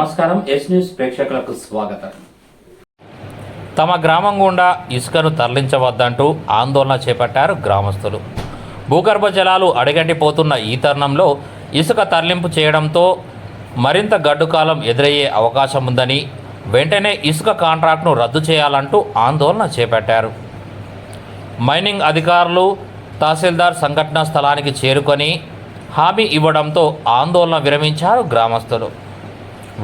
నమస్కారం yes news ప్రేక్షకులకు స్వాగతం. తమ గ్రామం గుండా ఇసుకను తరలించవద్దంటూ ఆందోళన చేపట్టారు గ్రామస్తులు. భూగర్భ జలాలు అడగంటిపోతున్న ఈ తరుణంలో ఇసుక తరలింపు చేయడంతో మరింత గడ్డుకాలం ఎదురయ్యే అవకాశం ఉందని వెంటనే ఇసుక కాంట్రాక్ట్ను రద్దు చేయాలంటూ ఆందోళన చేపట్టారు. మైనింగ్ అధికారులు తహసీల్దార్ సంఘటనా స్థలానికి చేరుకొని హామీ ఇవ్వడంతో ఆందోళన విరమించారు గ్రామస్తులు.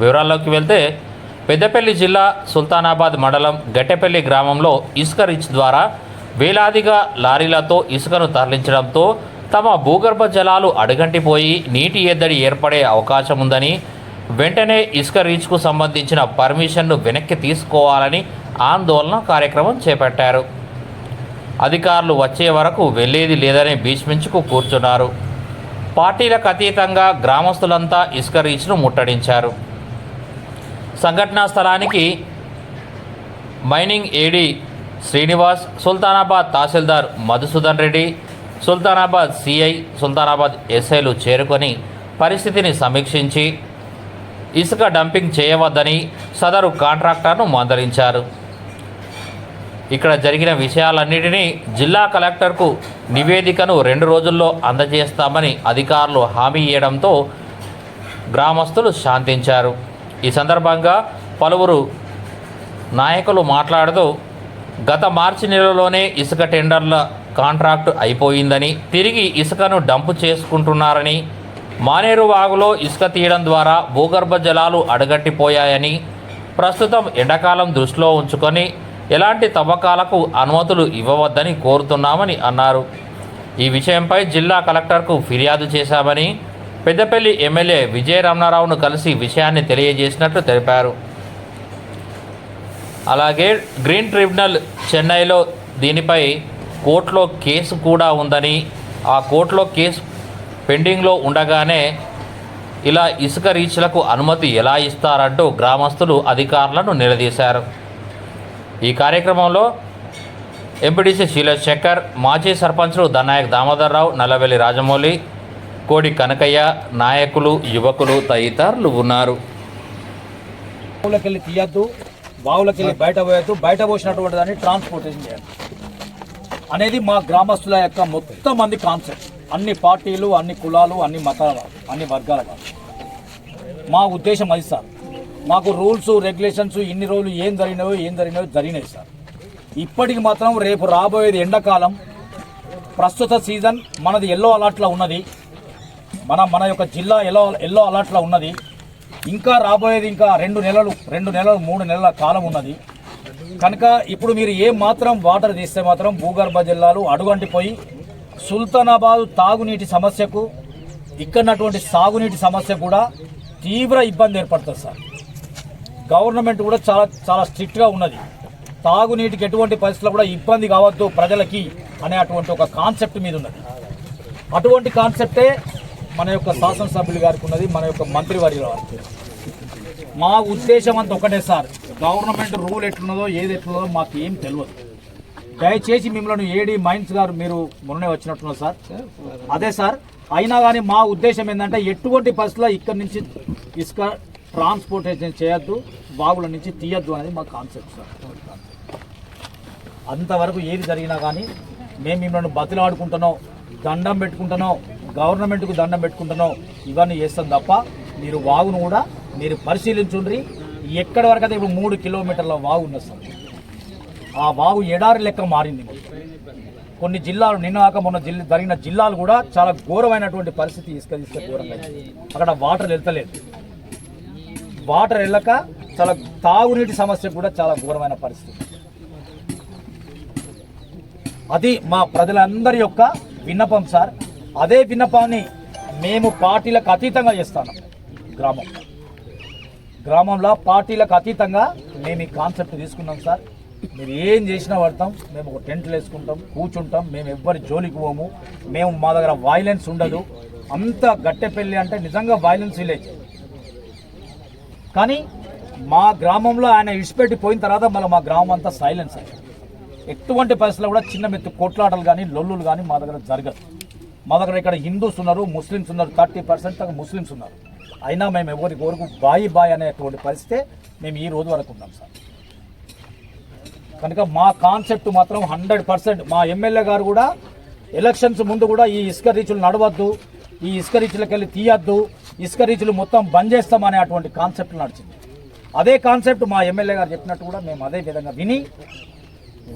వివరాల్లోకి వెళ్తే పెద్దపల్లి జిల్లా సుల్తానాబాద్ మండలం గట్టెపల్లి గ్రామంలో ఇసుక రిచ్ ద్వారా వేలాదిగా లారీలతో ఇసుకను తరలించడంతో తమ భూగర్భ జలాలు అడుగంటిపోయి నీటి ఎద్దడి ఏర్పడే అవకాశం ఉందని వెంటనే ఇసుక రీచ్కు సంబంధించిన పర్మిషన్ను వెనక్కి తీసుకోవాలని ఆందోళన కార్యక్రమం చేపట్టారు. అధికారులు వచ్చే వరకు వెళ్ళేది లేదని భీష్మించుకు కూర్చున్నారు. పార్టీలకు అతీతంగా గ్రామస్తులంతా ఇసుక రీచ్ను ముట్టడించారు. సంఘటనా స్థలానికి మైనింగ్ ఏడీ శ్రీనివాస్ సుల్తానాబాద్ తహసీల్దార్ మధుసూదన్ రెడ్డి సుల్తానాబాద్ సిఐ సుల్తానాబాద్ ఎస్ఐలు చేరుకొని పరిస్థితిని సమీక్షించి ఇసుక డంపింగ్ చేయవద్దని సదరు కాంట్రాక్టర్ను మందలించారు. ఇక్కడ జరిగిన విషయాలన్నిటినీ జిల్లా కలెక్టర్కు నివేదికను రెండు రోజుల్లో అందజేస్తామని అధికారులు హామీ ఇవ్వడంతో గ్రామస్తులు శాంతించారు. ఈ సందర్భంగా పలువురు నాయకులు మాట్లాడుతూ గత మార్చి నెలలోనే ఇసుక టెండర్ల కాంట్రాక్టు అయిపోయిందని తిరిగి ఇసుకను డంపు చేసుకుంటున్నారని మానేరు వాగులో ఇసుక తీయడం ద్వారా భూగర్భ జలాలు అడగట్టిపోయాయని ప్రస్తుతం ఎండాకాలం దృష్టిలో ఉంచుకొని ఎలాంటి తవ్వకాలకు అనుమతులు ఇవ్వవద్దని కోరుతున్నామని అన్నారు. ఈ విషయంపై జిల్లా కలెక్టర్కు ఫిర్యాదు చేశామని పెద్దపల్లి ఎమ్మెల్యే విజయ రమణారావును కలిసి విషయాన్ని తెలియజేసినట్లు తెలిపారు. అలాగే గ్రీన్ ట్రిబ్యునల్ చెన్నైలో దీనిపై కోర్టులో కేసు కూడా ఉందని ఆ కోర్టులో కేసు పెండింగ్లో ఉండగానే ఇలా ఇసుక రీచ్లకు అనుమతి ఎలా ఇస్తారంటూ గ్రామస్తులు అధికారులను నిలదీశారు. ఈ కార్యక్రమంలో ఎంపీడీసీ శీలజ్ శంకర్ మాజీ సర్పంచ్లు దన్నాయక్ దామోదర్రావు నల్లవెల్లి రాజమౌళి కోడి కనకయ్య నాయకులు యువకులు తదితరులు ఉన్నారు. బావులకెళ్ళి తీయద్దు బావులకెళ్ళి బయట పోయద్దు బయట పోసినటువంటి దాన్ని ట్రాన్స్పోర్టేషన్ చేయాలి. అనేది మా గ్రామస్తుల యొక్క మొత్తం మంది కాన్సెప్ట్ అన్ని పార్టీలు అన్ని కులాలు అన్ని మతాల అన్ని వర్గాల మా ఉద్దేశం అది సార్. మాకు రూల్స్ రెగ్యులేషన్స్ ఇన్ని రోజులు ఏం జరిగినాయో ఏం జరిగినాయో జరిగినాయి సార్. ఇప్పటికి మాత్రం రేపు రాబోయేది ఎండాకాలం. ప్రస్తుత సీజన్ మనది ఎల్లో అలర్ట్లో ఉన్నది. మన మన యొక్క జిల్లా ఎల్లో ఎల్లో అలర్ట్లో ఉన్నది. ఇంకా రాబోయేది ఇంకా రెండు నెలలు రెండు నెలలు మూడు నెలల కాలం ఉన్నది. కనుక ఇప్పుడు మీరు ఏ మాత్రం వాటర్ తీస్తే మాత్రం భూగర్భ జిల్లాలు అడుగంటిపోయి సుల్తానాబాద్ తాగునీటి సమస్యకు ఇక్కడటువంటి సాగునీటి సమస్య కూడా తీవ్ర ఇబ్బంది ఏర్పడుతుంది సార్. గవర్నమెంట్ కూడా చాలా చాలా స్ట్రిక్ట్గా ఉన్నది. తాగునీటికి ఎటువంటి పరిస్థితుల్లో కూడా ఇబ్బంది కావద్దు ప్రజలకి అనే అటువంటి ఒక కాన్సెప్ట్ మీద ఉన్నది. అటువంటి కాన్సెప్టే మన యొక్క శాసనసభ్యులు గారికి ఉన్నది మన యొక్క మంత్రివర్యుల వారికి. మా ఉద్దేశం అంత ఒకటే సార్ గవర్నమెంట్ రూల్ ఎట్లున్నదో ఏది ఎట్లున్నదో మాకు ఏం తెలియదు దయచేసి మిమ్మల్ని ఏడి మైన్స్ గారు మీరు మొన్నే వచ్చినట్టున్నారు సార్. అదే సార్ అయినా కానీ మా ఉద్దేశం ఏంటంటే ఎటువంటి పరిస్థితుల్లో ఇక్కడి నుంచి ఇసుక ట్రాన్స్పోర్టేషన్ చేయొద్దు బాగుల నుంచి తీయద్దు అనేది మా కాన్సెప్ట్ సార్. అంతవరకు ఏది జరిగినా కానీ మేము మిమ్మల్ని బతిలాడుకుంటున్నాం దండం పెట్టుకుంటున్నాం గవర్నమెంట్కు దండం పెట్టుకుంటున్నావు ఇవన్నీ చేస్తాం తప్ప మీరు వాగును కూడా మీరు పరిశీలించుండ్రి. ఎక్కడి వరకు అయితే ఇప్పుడు మూడు కిలోమీటర్ల వాగు ఉన్నది సార్. ఆ వాగు ఎడారి లెక్క మారింది కొన్ని జిల్లాలు నిన్న కాక మొన్న జిల్లా జరిగిన జిల్లాలు కూడా చాలా ఘోరమైనటువంటి పరిస్థితి ఇసుక ఇసుక ఘోరంగా. అక్కడ వాటర్ వెళ్తలేదు. వాటర్ వెళ్ళక చాలా తాగునీటి సమస్య కూడా చాలా ఘోరమైన పరిస్థితి. అది మా ప్రజలందరి యొక్క విన్నపం సార్. అదే విన్నపాన్ని మేము పార్టీలకు అతీతంగా చేస్తాను. గ్రామం. గ్రామంలో పార్టీలకు అతీతంగా మేము ఈ కాన్సెప్ట్ తీసుకున్నాం సార్. మీరు ఏం చేసినా పడతాం. మేము ఒక టెంట్లు వేసుకుంటాం కూర్చుంటాం. మేము ఎవ్వరి జోలికి పోము. మేము మా దగ్గర వైలెన్స్ ఉండదు. అంత గట్టెపల్లి అంటే నిజంగా వైలెన్స్ విలేజ్ కానీ మా గ్రామంలో ఆయన ఇడిచిపెట్టి పోయిన తర్వాత మళ్ళీ మా గ్రామం అంతా సైలెన్స్ అయ్యింది ఎటువంటి పరిస్థితుల్లో కూడా చిన్న మెత్తు కొట్లాటలు కానీ లొల్లులు కానీ మా దగ్గర జరగదు. మా దగ్గర ఇక్కడ హిందూస్ ఉన్నారు ముస్లిమ్స్ ఉన్నారు థర్టీ పర్సెంట్ ముస్లిమ్స్ ఉన్నారు. అయినా మేము ఎవరి కోరుకు బాయి బాయ్ అనేటువంటి పరిస్థితే మేము ఈ రోజు వరకు ఉన్నాం సార్. కనుక మా కాన్సెప్ట్ మాత్రం హండ్రెడ్ పర్సెంట్. మా ఎమ్మెల్యే గారు కూడా ఎలక్షన్స్ ముందు కూడా ఈ ఇసుక రీచులు నడవద్దు ఈ ఇసుక రీచులకు వెళ్ళి తీయద్దు ఇసుక రీచులు మొత్తం బంద్ చేస్తామనే అటువంటి కాన్సెప్ట్ నడిచింది. అదే కాన్సెప్ట్ మా ఎమ్మెల్యే గారు చెప్పినట్టు కూడా మేము అదే విధంగా విని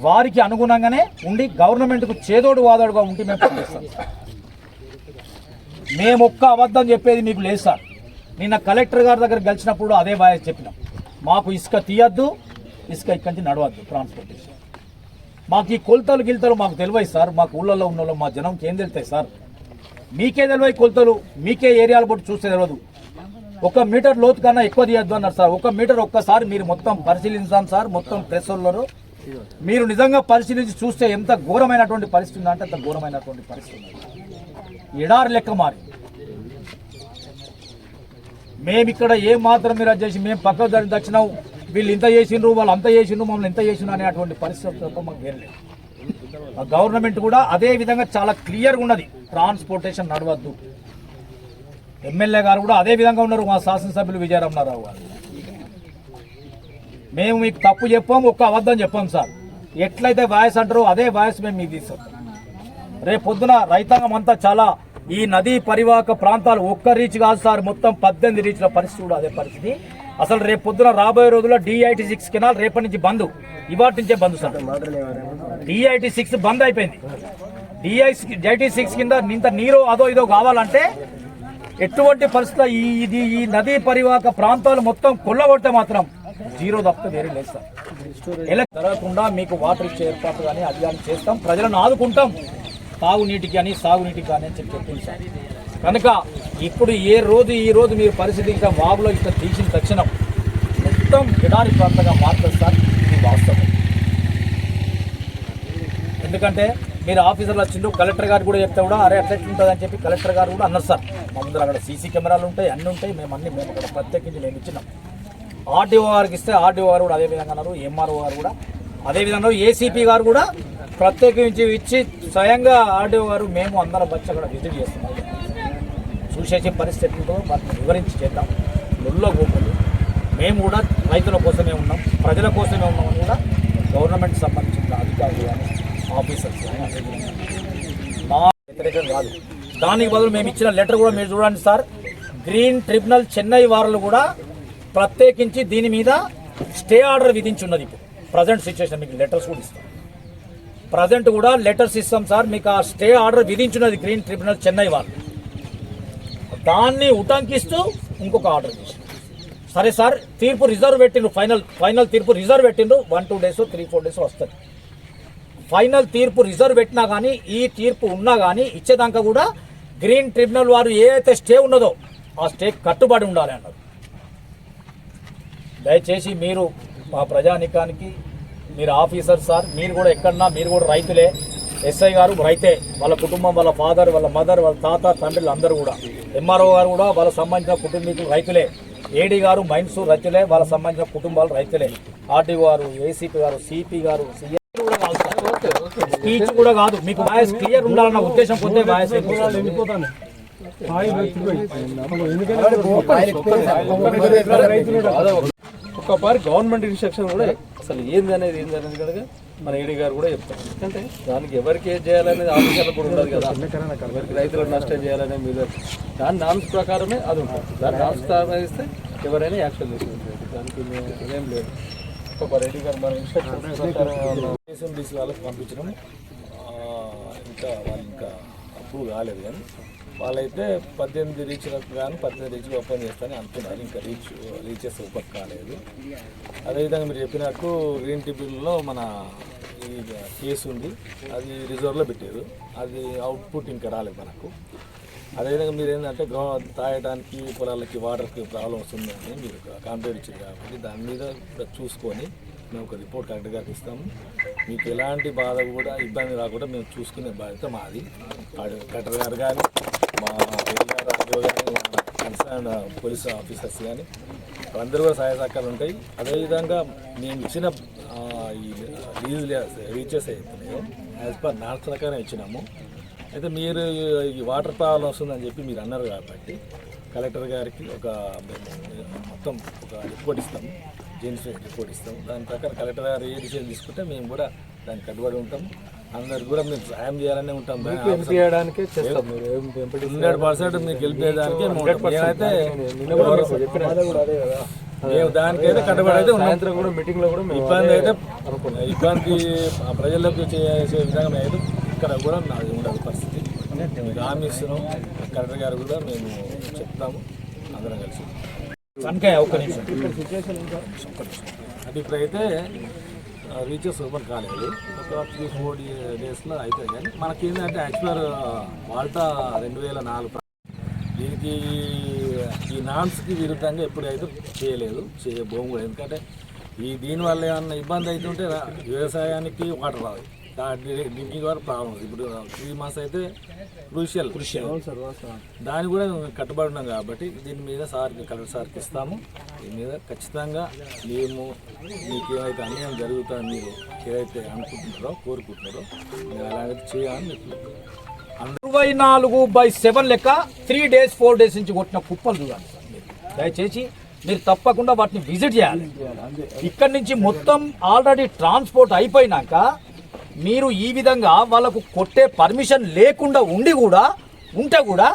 వారికి అనుగుణంగానే ఉండి గవర్నమెంట్కు చేదోడు వాదోడుగా ఉండి మేము పనిచేస్తాం. సార్ మేము ఒక్క అబద్ధం చెప్పేది మీకు లేదు సార్. నిన్న కలెక్టర్ గారి దగ్గర గెలిచినప్పుడు అదే బాగా చెప్పినాం. మాకు ఇసుక తీయద్దు ఇసుక ఇక్కడి నుంచి నడవద్దు ట్రాన్స్పోర్టేషన్ మాకు ఈ కొలతలు గిల్తలు మాకు తెలివై సార్. మాకు ఊళ్ళల్లో ఉన్న వాళ్ళు మా జనంకి ఏం సార్? మీకే తెలివై కొలతలు మీకే ఏరియాలు బట్టి చూస్తే తెలియదు ఒక మీటర్ లోతు కన్నా ఎక్కువ తీయద్దు అన్నారు సార్. ఒక మీటర్ ఒక్కసారి మీరు మొత్తం పరిశీలించాం సార్. మొత్తం ప్రెస్ మీరు నిజంగా పరిశీలించి చూస్తే ఎంత ఘోరమైనటువంటి పరిస్థితి ఉందంటే అంత ఘోరమైనటువంటి పరిస్థితి ఉంది. ఎడారి లెక్క మారి. మేమిక్కడ ఏం ఏ మాత్రం మీరు చేసి మేము పక్క దారి దక్షిణం వీళ్ళు ఇంత చేసిండ్రు వాళ్ళు అంత చేసిండ్రు మమ్మల్ని ఇంత చేసిండ్రు అనేటువంటి పరిస్థితి తప్ప మాకు ఏం లేదు. గవర్నమెంట్ కూడా అదే విధంగా చాలా క్లియర్గా ఉన్నది. ట్రాన్స్పోర్టేషన్ నడవద్దు. ఎమ్మెల్యే గారు కూడా అదే విధంగా ఉన్నారు మా శాసనసభ్యులు విజయరమణారావు గారు. మేము మీకు తప్పు చెప్పాం ఒక్క అబద్ధం చెప్పాం సార్. ఎట్లయితే వాయిస్ అంటారో అదే వాయిస్ మేము మీకు తీసుకుంటాం రేపు పొద్దున రైతాంగం అంతా చాలా ఈ నదీ పరివాహక ప్రాంతాలు ఒక్క రీచ్ కాదు సార్ మొత్తం పద్దెనిమిది రీచ్ల పరిస్థితి కూడా అదే పరిస్థితి. అసలు రేపు పొద్దున రాబోయే రోజుల్లో డిఐటి సిక్స్ కెనాల్ రేపటి నుంచి బంద్. ఇవాటి నుంచే bandh sir. DIT six bandh అయిపోయింది. డిఐ డిఐటి సిక్స్ కింద ఇంత నీరు అదో ఇదో కావాలంటే ఎటువంటి పరిస్థితుల్లో ఈ ఇది ఈ నదీ పరివాహక ప్రాంతాలు మొత్తం కొల్లగొడితే మాత్రం జీరో తప్ప వేరే లేదు సార్. ఎలా జరగకుండా మీకు వాటర్ ఇచ్చే ఏర్పాటు కానీ అది కానీ చేస్తాం. ప్రజలను ఆదుకుంటాం. తాగునీటికి కానీ సాగునీటికి కానీ అని చెప్పి చెప్పింది సార్. కనుక ఇప్పుడు ఏ రోజు ఈ రోజు మీరు పరిస్థితి ఇంకా వాగులో ఇట్లా తీసిన తక్షణం మొత్తం ఎడారి ప్రాంతంగా మారుతుంది సార్ ఇది వాస్తవం. ఎందుకంటే మీరు ఆఫీసర్లు వచ్చిండు కలెక్టర్ గారు కూడా చెప్తే కూడా అరే అట్లా ఉంటుంది అని చెప్పి కలెక్టర్ గారు కూడా అన్నారు సార్. మా ముందర అక్కడ సీసీ కెమెరాలు ఉంటాయి అన్నీ ఉంటాయి మేము అన్ని మేము అక్కడ ప్రత్యేకించి మేము ఇచ్చినాం. ఆర్డీఓ గారికి ఇస్తే ఆర్డీఓ గారు కూడా అదే విధంగా అన్నారు ఎంఆర్ఓ గారు కూడా. అదే విధంగా ఏసీపీ గారు కూడా ప్రత్యేకించి ఇచ్చి స్వయంగా ఆడేవారు మేము అందరం వచ్చి అక్కడ విజిట్ చేస్తున్నాం. చూసేసే పరిస్థితులతో వాటిని వివరించి చేద్దాం. లొల్లో గోపులు మేము కూడా రైతుల కోసమే ఉన్నాం. ప్రజల కోసమే ఉన్నామని కూడా గవర్నమెంట్ సంబంధించిన అధికారులు కానీ ఆఫీసర్స్ కానీ మా వ్యతిరేకం కాదు. దానికి బదులు మేము ఇచ్చిన లెటర్ కూడా మీరు చూడండి సార్. గ్రీన్ ట్రిబ్యునల్ చెన్నై వారులు కూడా ప్రత్యేకించి దీని మీద స్టే ఆర్డర్ విధించున్నది ఇప్పుడు. ప్రజెంట్ సిచ్యువేషన్ మీకు లెటర్స్ కూడా ఇస్తాం. ప్రజెంట్ కూడా లెటర్స్ ఇస్తాం సార్ మీకు ఆ స్టే ఆర్డర్ విధించినది గ్రీన్ ట్రిబ్యునల్ చెన్నై వాళ్ళు. దాన్ని ఉటంకిస్తూ ఇంకొక ఆర్డర్ సరే సార్ తీర్పు రిజర్వ్ పెట్టిండ్రు ఫైనల్ ఫైనల్ తీర్పు రిజర్వ్ పెట్టిండ్రు one two days three four days వస్తుంది. ఫైనల్ తీర్పు రిజర్వ్ పెట్టినా కానీ ఈ తీర్పు ఉన్నా కానీ ఇచ్చేదాకా కూడా గ్రీన్ ట్రిబ్యునల్ వారు ఏ అయితే స్టే ఉన్నదో ఆ స్టే కట్టుబడి ఉండాలి అన్నారు. దయచేసి మీరు మా ప్రజానికానికి మీరు ఆఫీసర్ సార్ మీరు కూడా ఎక్కడన్నా మీరు కూడా రైతులే. ఎస్ఐ గారు రైతే వాళ్ళ కుటుంబం వాళ్ళ ఫాదర్ వాళ్ళ మదర్ వాళ్ళ తాత తండ్రులు అందరూ కూడా. ఎంఆర్ఓ గారు కూడా వాళ్ళ సంబంధించిన కుటుంబీకులు రైతులే. ఏడీ గారు మైన్స్ రైతులే వాళ్ళ సంబంధించిన కుటుంబాలు రైతులే. ఆర్టీఓ గారు ఏసీపీ గారు సిపి గారు. స్పీచ్ కూడా కాదు. మీకు వాయిస్ క్లియర్ ఉండాలన్న ఉద్దేశం పొందే వాయిస్ ఒక్కపారి గవర్నమెంట్ ఇన్స్ట్రక్షన్ కూడా అసలు ఏంది అనేది ఏంది అనేది కూడా మన ఏడీ గారు కూడా చెప్తారు. ఎందుకంటే దానికి ఎవరికి ఏం చేయాలనేది ఆఫీసర్లకు కూడా ఉండదు కదా. ఎవరికి రైతులకు నష్టం చేయాలనే మీద దాని నామ్స్ ప్రకారమే అది ఉంటుంది. దాని నామ్స్ ప్రకారం ఇస్తే ఎవరైనా యాక్షన్ తీసుకుంటారు. దానికి ఏం లేదు. ఒక్కొక్క రెడ్డి గారు మన ఇన్స్ట్రక్షన్ ప్రకారం వాళ్ళకి పంపించడం ఇంకా వాళ్ళు ఇంకా అప్రూవ్ కాలేదు కానీ వాళ్ళైతే పద్దెనిమిది రీచ్లకు కానీ పద్దెనిమిది రీచ్లు ఓపెన్ చేస్తారని అంటున్నారు. ఇంకా రీచ్ రీచెస్ ఓపెన్ కాలేదు. అదేవిధంగా మీరు చెప్పినట్టు గ్రీన్ ట్రిబ్యునల్లో మన ఈ కేసు ఉంది. అది రిజర్వ్లో పెట్టారు. అది అవుట్పుట్ ఇంకా రాలేదు మనకు. అదేవిధంగా మీరు ఏంటంటే గ్రౌ తాగడానికి పొలాలకి వాటర్కి ప్రాబ్లం వస్తుందని మీరు కంప్లైంట్ ఇచ్చారు కాబట్టి దాని మీద చూసుకొని మేము ఒక రిపోర్ట్ కలెక్టర్ గారికి ఇస్తాము. మీకు ఎలాంటి బాధ కూడా ఇబ్బంది రాకుండా మేము చూసుకునే బాధ్యత మాది. ఆడ- కలెక్టర్ గారు కానీ మా ఎల్లి కానీ కన్సర్న్ పోలీస్ ఆఫీసర్స్ కానీ అందరూ కూడా సహాయ సహకారాలు ఉంటాయి. అదేవిధంగా మేము ఇచ్చిన ఈ లీజ్ రీచెస్ అవుతున్నాయో యాజ్ పర్ నార్త్ ప్రకారం ఇచ్చినాము. అయితే మీరు ఈ వాటర్ ప్రాబ్లం వస్తుందని చెప్పి మీరు అన్నారు కాబట్టి కలెక్టర్ గారికి ఒక మొత్తం ఒక రిపోర్ట్ ఇస్తాము. జెన్స్ రిపోర్ట్ ఇస్తాము. దాని ప్రకారం కలెక్టర్ గారు ఏ డిసిజన్ తీసుకుంటే మేము కూడా దానికి కట్టుబడి ఉంటాం అందరికి కూడా మేము సాయం చేయాలనే ఉంటాం చేయడానికే చేస్తాం. మీరు ఏం ఎంపీ హండ్రెడ్ పర్సెంట్ మీకు గెలిపేదానికి నేనైతే అదే కదా. మేము దానికైతే కట్టుబడి అయితే సాయంత్రం కూడా మీటింగ్లో కూడా మేము ఇబ్బంది అయితే ఇబ్బంది ఆ ప్రజలకు చేసే విధంగా మేము అయితే ఇక్కడ కూడా నాది ఉండదు పరిస్థితి. హామీ ఇస్తున్నాం. కలెక్టర్ గారు కూడా మేము చెప్తాము. అందరం కలిసి. కనుక ఒక్క నిమిషం. అది ఇప్పుడైతే రీచెస్ ఓపెన్ కాలేదు. ఒక త్రీ ఫోర్ డేస్లో అవుతుంది కానీ మనకి ఏంటంటే యాక్చువల్ వాల్టా రెండు వేల నాలుగు దీనికి ఈ నాన్స్కి విరుద్ధంగా ఎప్పుడైతే చేయలేదు చేయబోము ఎందుకంటే ఈ దీనివల్ల ఏమన్నా ఇబ్బంది అవుతుంటే వ్యవసాయానికి వాటర్ రావు డ్రింకింగ్ వాటర్ ప్రాబ్లం ఇప్పుడు త్రీ మంత్స్ అయితే క్రూషియల్. క్రూషియల్. దాని కూడా మేము కట్టుబడి ఉన్నాం కాబట్టి దీని మీద సార్కి కలెక్టర్ సార్కి ఇస్తాము. దీని మీద ఖచ్చితంగా మేము మీకు ఏమైతే అన్యాయం జరుగుతుందని మీరు ఏదైతే అనుకుంటున్నారో కోరుకుంటున్నారో మీరు అలాగే చేయాలని మీకు ఇరవై నాలుగు బై సెవెన్ లెక్క త్రీ డేస్ ఫోర్ డేస్ నుంచి కొట్టిన కుప్పలు చూడాలి సార్. దయచేసి మీరు తప్పకుండా వాటిని విజిట్ చేయాలి. ఇక్కడి నుంచి మొత్తం ఆల్రెడీ ట్రాన్స్పోర్ట్ అయిపోయినాక మీరు ఈ విధంగా వాళ్ళకు కొట్టే పర్మిషన్ లేకుండా ఉండి కూడా ఉంటే కూడా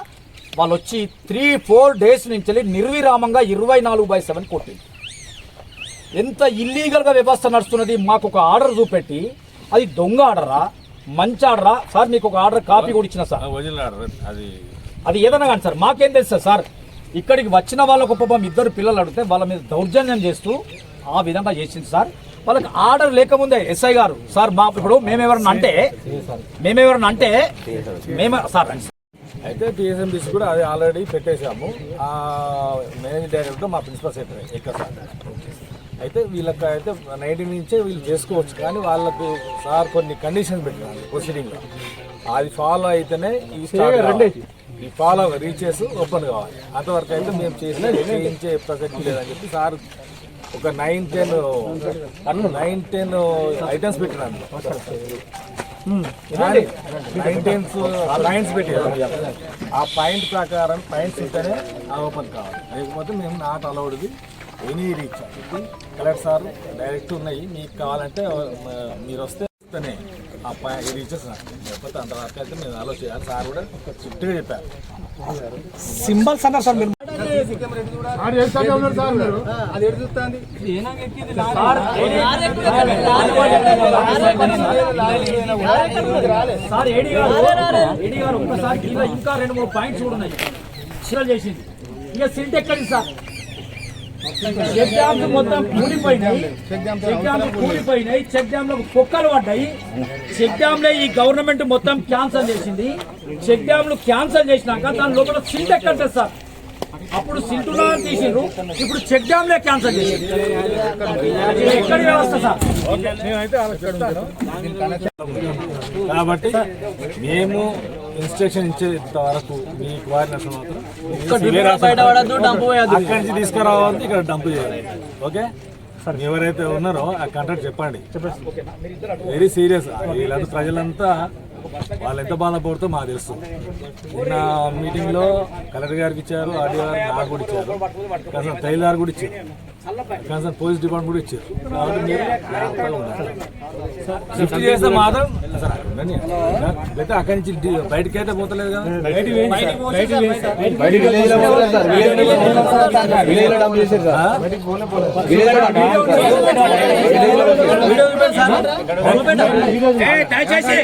వాళ్ళు వచ్చి త్రీ ఫోర్ డేస్ నుంచి వెళ్ళి నిర్విరామంగా ఇరవై నాలుగు బై సెవెన్ కొట్టింది. ఎంత ఇల్లీగల్గా వ్యవస్థ నడుస్తున్నది మాకు ఒక ఆర్డర్ చూపెట్టి అది దొంగ ఆర్డరా మంచి ఆర్డరా? సార్ మీకు ఒక ఆర్డర్ కాపీ కూడా ఇచ్చిన సార్. అది అది ఏదైనా కానీ సార్ మాకేం తెలుసు సార్ ఇక్కడికి వచ్చిన వాళ్ళకు పాపం ఇద్దరు పిల్లలు అడిగితే వాళ్ళ మీద దౌర్జన్యం చేస్తూ ఆ విధంగా చేసింది సార్. వాళ్ళకి ఆర్డర్ లేకముందే ఎస్ఐ గారు సార్ మా ఇప్పుడు మేమెవరన్నా అంటే మేమెవరన్నా అంటే మేమే సార్. అయితే టీఎస్ఎంబీసీ కూడా అది ఆల్రెడీ పెట్టేశాము. ఆ మేనేజింగ్ డైరెక్టర్ మా ప్రిన్సిపల్ సెక్రటరీ ఎక్కడ సార్. అయితే వీళ్ళకి అయితే నైన్టీన్ నుంచే వీళ్ళు చేసుకోవచ్చు కానీ వాళ్ళకి సార్ కొన్ని కండిషన్స్ పెట్టినారు ప్రొసీడింగ్లో అది ఫాలో అయితేనే ఈ. ఈ ఫాలో రీచెస్ ఓపెన్ కావాలి. అంతవరకు అయితే మేము చేసిన చేయించే ప్రసక్తి లేదని చెప్పి సార్ ఒక nine ten nine ten items పెట్టినాను నైన్టీన్స్ పాయింట్స్ పెట్టారు ఆ పాయింట్ ప్రకారం పాయింట్స్ ఉంటేనే ఆ ఓపెన్ కావాలి. లేకపోతే మేము not అలౌడ్ది any reach collector sir direct ఉన్నాయి. మీకు కావాలంటే మీరు వస్తే వస్తేనే ఆ పాయింట్ రీచెస్ లేకపోతే అంతవరకు అయితే మేము అలో చేయాలి. సార్ కూడా స్ట్రిక్ట్గా చెప్పారు. సింబల్స్ అన్నారు సార్ మీరు సార్ ఏడి గారు ఏడి గారు ఒక్కసారి కింద ఇంకా రెండు మూడు పాయింట్స్ కూడా ఉన్నాయి చిరలు చేసింది ఇక సిల్ట్ ఎక్కడి సార్ చెక్ డ్యామ్స్ మొత్తం కూలిపోయినాయి చెక్ డ్యామ్స్ కూలిపోయినాయి చెక్ డ్యామ్లో కుక్కలు పడ్డాయి చెక్ డ్యామ్లో ఈ గవర్నమెంట్ మొత్తం క్యాన్సల్ చేసింది చెక్ డ్యామ్లు క్యాన్సల్ చేసినాక దాని లోపల సిల్ట్ ఎక్కడ సార్ అప్పుడు సిల్టులా తీసిండ్రు. ఇప్పుడు చెక్ డ్యామ్ లే క్యాన్సల్ ఎక్కడి వ్యవస్థ సార్? కాబట్టి మేము ఇన్స్ట్రక్షన్ ఇచ్చేంత వరకు మీ కోఆర్డినేషన్ మాత్రం అక్కడి నుంచి తీసుకురావాలి ఇక్కడ డంప్ చేయాలి. ఓకే? ఎవరైతే ఉన్నారో ఆ కాంట్రాక్ట్ చెప్పండి. వెరీ సీరియస్ వీళ్ళంతా ప్రజలంతా వాళ్ళు ఎంత బాధపడుతూ మాకు తెలుసు. నిన్న మీటింగ్లో కలెక్టర్ గారికి ఇచ్చారు ఆర్డీ గారు నాకు కూడా ఇచ్చారు. కన్సర్న్ తైలార్ కూడా ఇచ్చారు. కన్సర్న్ పోలీస్ డిపార్ట్మెంట్ కూడా ఇచ్చారు. కాబట్టి మీరు జాగ్రత్తగా ఉండాలి. షిఫ్ట్ చేస్తే మాత్రం అసలు అక్కడ నుంచి బయటికి అయితే పోతలేదు కదా. దయచేసి.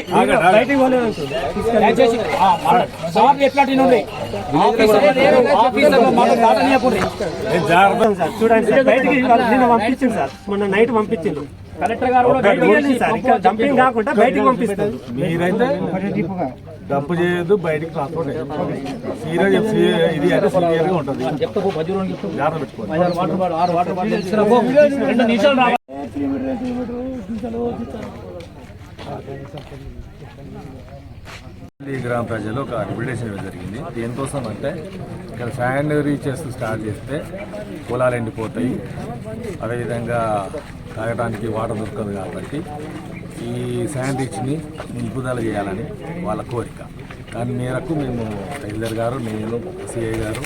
పంపించింది సార్ మొన్న నైట్ పంపించింది కలెక్టర్ గారు కూడా కాకుండా బయటికి మీరైతే బయటికి ట్రాన్స్పోర్ట్ సీరియస్ ఇది సీరియస్గా ఉంటుంది. జాగ్రత్త ఆరు ఈ గ్రామ ప్రజలు ఒక రిపిటేషన్ ఇవ్వడం జరిగింది. దేనికోసం అంటే ఇక్కడ శాండ్ రీచెస్ స్టార్ట్ చేస్తే పొలాలు ఎండిపోతాయి. అదేవిధంగా తాగడానికి వాటర్ దొరకదు కాబట్టి ఈ శాండ్ రీచ్ని నిలుపుదల చేయాలని వాళ్ళ కోరిక. దాని మేరకు మేము టైలర్ గారు నేను సిఐ గారు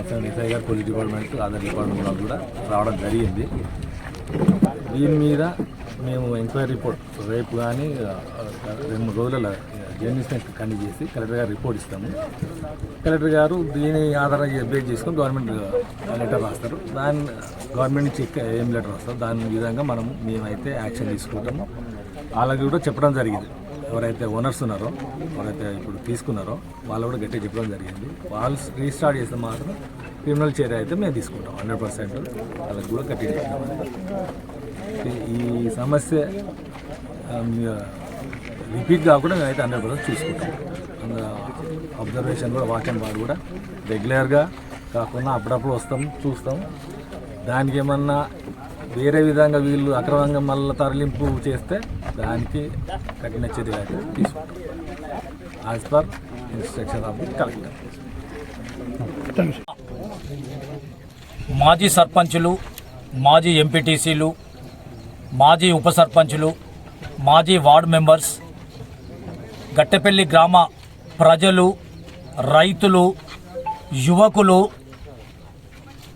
ఎస్ఐ గారు పోలీస్ డిపార్ట్మెంట్ అదర్ డిపార్ట్మెంట్ వాళ్ళు కూడా రావడం జరిగింది. దీని మీద మేము ఎంక్వైరీ రిపోర్ట్ రేపు కానీ రెండు మూడు రోజుల జర్నలిస్ట్ని కండక్ట్ చేసి కలెక్టర్ గారు రిపోర్ట్ ఇస్తాము. కలెక్టర్ గారు దీని ఆధారంగా బేస్ చేసుకొని గవర్నమెంట్ లెటర్ రాస్తారు. దాని గవర్నమెంట్ నుంచి ఏం లెటర్ రాస్తారు దాని విధంగా మనం మేమైతే యాక్షన్ తీసుకుంటాము. వాళ్ళకి కూడా చెప్పడం జరిగింది. ఎవరైతే ఓనర్స్ ఉన్నారో ఎవరైతే ఇప్పుడు తీసుకున్నారో వాళ్ళు కూడా గట్టిగా చెప్పడం జరిగింది. వాళ్ళు రీస్టార్ట్ చేస్తే మాత్రం క్రిమినల్ చర్య అయితే మేము తీసుకుంటాం. హండ్రెడ్ పర్సెంట్ వాళ్ళకి కూడా గట్టిగా చెప్పినాం ఈ సమస్య రిపీట్ కాకుండా మేమైతే హండ్రెడ్ పర్సెంట్ చూసుకుంటాం. అబ్జర్వేషన్ కూడా వాచ్ అండ్ వాడు కూడా రెగ్యులర్గా కాకుండా అప్పుడప్పుడు వస్తాం చూస్తాం. దానికి ఏమన్నా వేరే విధంగా వీళ్ళు అక్రమంగా మళ్ళీ తరలింపు చేస్తే దానికి కఠిన చర్యలు అయితే తీసుకుంటాం as per instruction of the collector మాజీ సర్పంచులు మాజీ ఎంపీటీసీలు మాజీ ఉప సర్పంచులు మాజీ వార్డు మెంబర్స్ గట్టెపల్లి గ్రామ ప్రజలు రైతులు యువకులు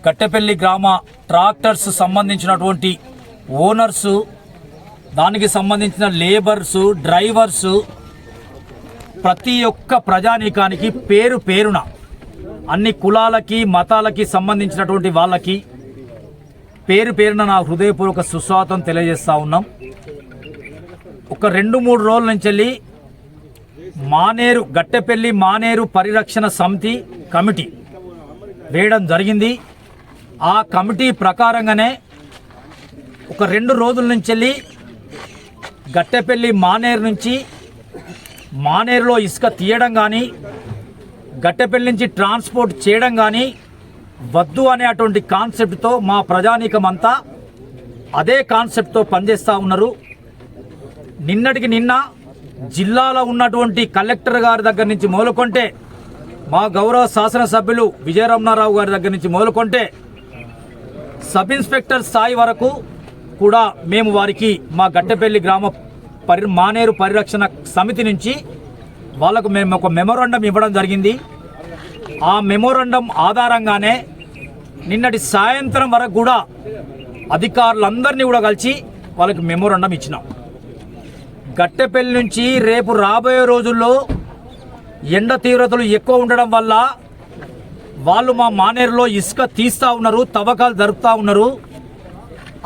గట్టెపల్లి గ్రామ ట్రాక్టర్స్ సంబంధించినటువంటి ఓనర్సు దానికి సంబంధించిన లేబర్సు డ్రైవర్సు ప్రతి ఒక్క ప్రజానీకానికి పేరు పేరున అన్ని కులాలకి మతాలకి సంబంధించినటువంటి వాళ్ళకి పేరు పేరున నా హృదయపూర్వక సుస్వాగతం తెలియజేస్తా ఉన్నాం. ఒక రెండు మూడు రోజుల నుంచి వెళ్ళి మానేరు గట్టెపల్లి మానేరు పరిరక్షణ సమితి కమిటీ వేయడం జరిగింది. ఆ కమిటీ ప్రకారంగానే ఒక రెండు రోజుల నుంచి వెళ్ళి గట్టెపల్లి మానేరు నుంచి మానేరులో ఇసుక తీయడం కానీ గట్టెపల్లి నుంచి ట్రాన్స్పోర్ట్ చేయడం కానీ వద్దు అనేటువంటి కాన్సెప్ట్తో మా ప్రజానీకం అంతా అదే కాన్సెప్ట్తో పనిచేస్తూ ఉన్నారు. నిన్నటికి నిన్న జిల్లాలో ఉన్నటువంటి కలెక్టర్ గారి దగ్గర నుంచి మొదలుకొంటే మా గౌరవ శాసనసభ్యులు విజయరమణారావు గారి దగ్గర నుంచి మొదలుకొంటే సబ్ ఇన్స్పెక్టర్ స్థాయి వరకు కూడా మేము వారికి మా గట్టెపల్లి గ్రామ పరి మానేరు పరిరక్షణ సమితి నుంచి వాళ్ళకు మేము ఒక మెమోరాండం ఇవ్వడం జరిగింది. ఆ మెమోరండం ఆధారంగానే నిన్నటి సాయంత్రం వరకు కూడా అధికారులందరినీ కూడా కలిసి వాళ్ళకి మెమోరండం ఇచ్చినాం. గట్టెపల్లి నుంచి రేపు రాబోయే రోజుల్లో ఎండ తీవ్రతలు ఎక్కువ ఉండడం వల్ల వాళ్ళు మా మానేరులో ఇసుక తీస్తూ ఉన్నారు తవ్వకాలు జరుపుతూ ఉన్నారు.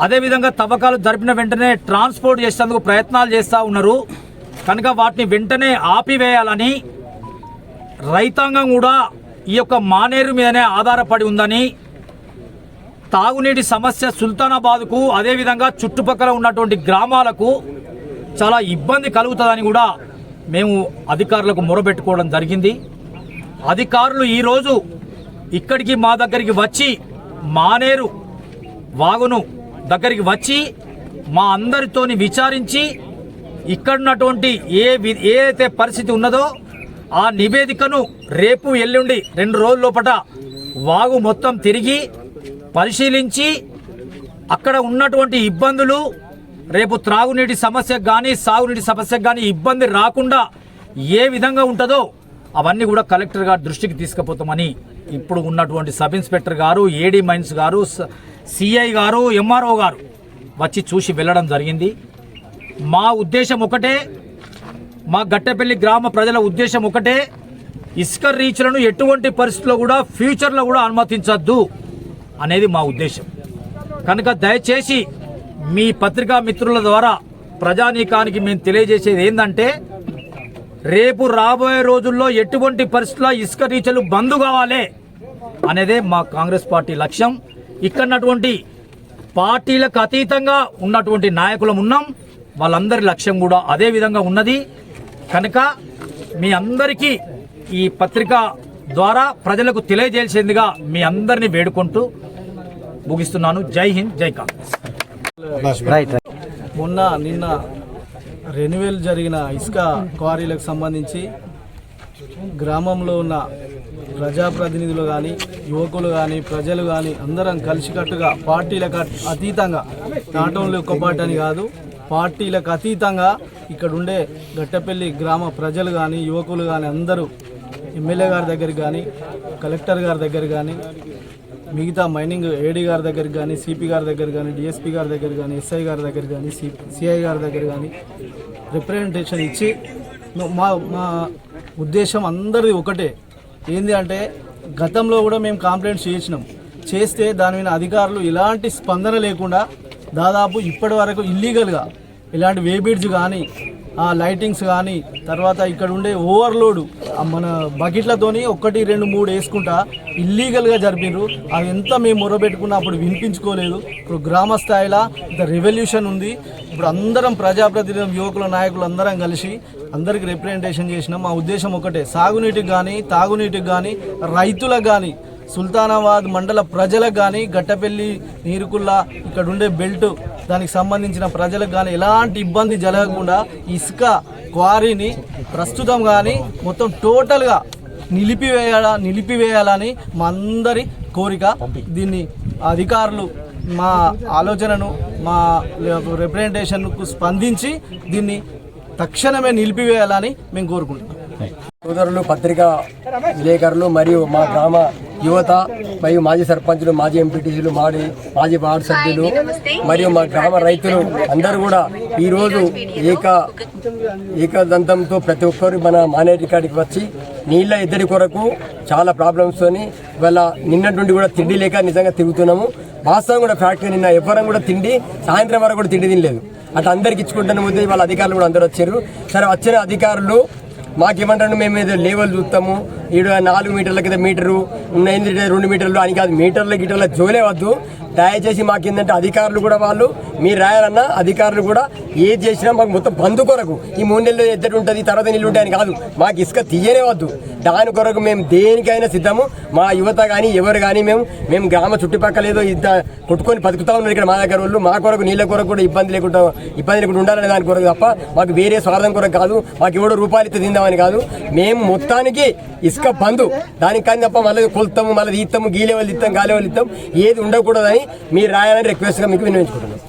అదేవిధంగా తవ్వకాలు జరిపిన వెంటనే ట్రాన్స్పోర్ట్ చేసేందుకు ప్రయత్నాలు చేస్తూ ఉన్నారు. కనుక వాటిని వెంటనే ఆపివేయాలని రైతాంగం కూడా ఈ యొక్క మానేరు మీదనే ఆధారపడి ఉందని తాగునీటి సమస్య సుల్తానాబాద్కు అదేవిధంగా చుట్టుపక్కల ఉన్నటువంటి గ్రామాలకు చాలా ఇబ్బంది కలుగుతుందని కూడా మేము అధికారులకు మొరబెట్టుకోవడం జరిగింది. అధికారులు ఈరోజు ఇక్కడికి మా దగ్గరికి వచ్చి మానేరు వాగును దగ్గరికి వచ్చి మా అందరితోని విచారించి ఇక్కడున్నటువంటి ఏ వి- ఏ అయితే పరిస్థితి ఉన్నదో ఆ నివేదికను రేపు ఎల్లుండి రెండు రోజుల లోపల వాగు మొత్తం తిరిగి పరిశీలించి అక్కడ ఉన్నటువంటి ఇబ్బందులు రేపు త్రాగునీటి సమస్యకు కానీ సాగునీటి సమస్యకు కానీ ఇబ్బంది రాకుండా ఏ విధంగా ఉంటుందో అవన్నీ కూడా కలెక్టర్ గారి దృష్టికి తీసుకుపోతామని ఇప్పుడు ఉన్నటువంటి సబ్ ఇన్స్పెక్టర్ గారు ఏడీ మైన్స్ గారు సిఐ గారు ఎంఆర్ఓ గారు వచ్చి చూసి వెళ్ళడం జరిగింది. మా ఉద్దేశం ఒకటే మా గట్టెపల్లి గ్రామ ప్రజల ఉద్దేశం ఒకటే ఇసుక రీచ్లను ఎటువంటి పరిస్థితుల్లో కూడా ఫ్యూచర్లో కూడా అనుమతించద్దు అనేది మా ఉద్దేశం. కనుక దయచేసి మీ పత్రికా మిత్రుల ద్వారా ప్రజానీకానికి మేము తెలియజేసేది ఏంటంటే రేపు రాబోయే రోజుల్లో ఎటువంటి పరిస్థితుల్లో ఇసుక రీచలు బంద్ కావాలి అనేదే మా కాంగ్రెస్ పార్టీ లక్ష్యం. ఇక్కడటువంటి పార్టీలకు అతీతంగా ఉన్నటువంటి నాయకులం ఉన్నాం. వాళ్ళందరి లక్ష్యం కూడా అదే విధంగా ఉన్నది. కనుక మీ అందరికీ ఈ పత్రిక ద్వారా ప్రజలకు తెలియజేసేందుగా మీ అందరినీ వేడుకుంటూ ముగిస్తున్నాను. జై హింద్ జై కాంగ్రెస్. మొన్న నిన్న రెన్యువల్ జరిగిన ఇసుక క్వారీలకు సంబంధించి గ్రామంలో ఉన్న ప్రజాప్రతినిధులు కానీ యువకులు కానీ ప్రజలు కానీ అందరం కలిసికట్టుగా పార్టీలకు అతీతంగా నాట్ ఓన్లీ ఒక్క పార్టీ అని కాదు పార్టీలకు అతీతంగా ఇక్కడ ఉండే గట్టపల్లి గ్రామ ప్రజలు కానీ యువకులు కానీ అందరూ ఎమ్మెల్యే గారి దగ్గరికి కానీ కలెక్టర్ గారి దగ్గర కానీ మిగతా మైనింగ్ ఏడీ గారి దగ్గర కానీ సిపి గారి దగ్గర కానీ డిఎస్పీ గారి దగ్గర కానీ ఎస్ఐ గారి దగ్గర కానీ సి సిఐ గారి దగ్గర కానీ రిప్రజెంటేషన్ ఇచ్చి మా మా ఉద్దేశం అందరిది ఒకటే. ఏంది అంటే గతంలో కూడా మేము కంప్లైంట్స్ చేసినాం. చేస్తే దాని మీద అధికారులు ఎలాంటి స్పందన లేకుండా దాదాపు ఇప్పటి వరకు ఇల్లీగల్గా ఇలాంటి వేబిడ్స్ కానీ ఆ లైటింగ్స్ కానీ తర్వాత ఇక్కడ ఉండే ఓవర్లోడ్ మన బకెట్లతోని ఒకటి రెండు మూడు వేసుకుంటా ఇల్లీగల్గా జరిపినారు అవి ఎంత మేము మొరబెట్టుకున్నా అప్పుడు వినిపించుకోలేదు. ఇప్పుడు గ్రామ స్థాయిలో ఇంత రెవల్యూషన్ ఉంది. ఇప్పుడు అందరం ప్రజాప్రతినిధి యువకుల నాయకులు అందరం కలిసి అందరికి రిప్రజెంటేషన్ చేసినాం. మా ఉద్దేశం ఒకటే సాగునీటికి కానీ తాగునీటికి కానీ రైతులకు కానీ సుల్తానాబాద్ మండల ప్రజలకు కానీ గట్టపల్లి నీరుకుల్లా ఇక్కడ ఉండే బెల్ట్ దానికి సంబంధించిన ప్రజలకు కానీ ఎలాంటి ఇబ్బంది జరగకుండా ఇసుక క్వారీని ప్రస్తుతం కానీ మొత్తం టోటల్గా నిలిపివేయాల నిలిపివేయాలని మా అందరి కోరిక. దీన్ని అధికారులు మా ఆలోచనను మా రిప్రజెంటేషన్కు స్పందించి దీన్ని తక్షణమే నిలిపివేయాలని మేము కోరుకుంటున్నాం. సోదరులు పత్రికా విలేకరులు మరియు మా గ్రామ యువత మరియు మాజీ సర్పంచులు మాజీ ఎంపీటీసీలు మాజీ మాజీ వార్డు సభ్యులు మరియు మా గ్రామ రైతులు అందరూ కూడా ఈరోజు ఏక ఏకదంతంతో ప్రతి ఒక్కరు మన మానేటి కాడికి వచ్చి నీళ్ళ ఇద్దరి కొరకు చాలా ప్రాబ్లమ్స్తోని ఇవాళ నిన్నటి నుండి కూడా తిండి లేక నిజంగా తిరుగుతున్నాము. వాస్తవం కూడా ఫ్యాక్టరీ నిన్న ఎవ్వరం కూడా తిండి సాయంత్రం వరకు కూడా తిండి తినలేదు. అట్లా అందరికి ఇచ్చుకుంటాను ముందు వాళ్ళ అధికారులు కూడా అందరూ వచ్చారు. సరే వచ్చిన అధికారులు మాకేమంటారు? మేము ఏదో లేవల్ చూస్తాము. ఈడ నాలుగు మీటర్ల కింద మీటరు ఎనిమిది రెండు మీటర్లు అని కాదు మీటర్ల గిటర్ల జోలే వద్దు. దయచేసి మాకు ఏంటంటే అధికారులు కూడా వాళ్ళు మీరు రాయాలన్నా అధికారులు కూడా ఏది చేసినా మాకు మొత్తం బంధు కొరకు. ఈ మూడు నెలలు ఎద్దటి ఉంటుంది తర్వాత నీళ్ళు ఉంటాయని కాదు మాకు ఇసుక తీయనే వద్దు. దాని కొరకు మేము దేనికైనా సిద్ధము. మా యువత కానీ ఎవరు కానీ మేము మేము గ్రామ చుట్టుపక్కల ఏదో ఇంత కొట్టుకొని బతుకుతా ఉన్నారు ఇక్కడ మా దగ్గర వాళ్ళు. మా కొరకు నీళ్ళ కొరకు కూడా ఇబ్బంది లేకుండా ఇబ్బంది లేకుండా ఉండాలనే దాని కొరకు తప్ప మాకు వేరే స్వార్థం కొరకు కాదు. మాకు ఎవడో రూపాయలు తిందామని కాదు. మేము మొత్తానికి ఇసుక బంధు దానికి కానీ తప్ప మళ్ళీ కొలుతాము మళ్ళీ తీస్తాము గీలే వాళ్ళు ఇస్తాం గాలే వాళ్ళు ఇస్తాం ఏది ఉండకూడదని మీరు రాయాలని రిక్వెస్ట్గా మీకు వినియోగించుకుంటున్నాం.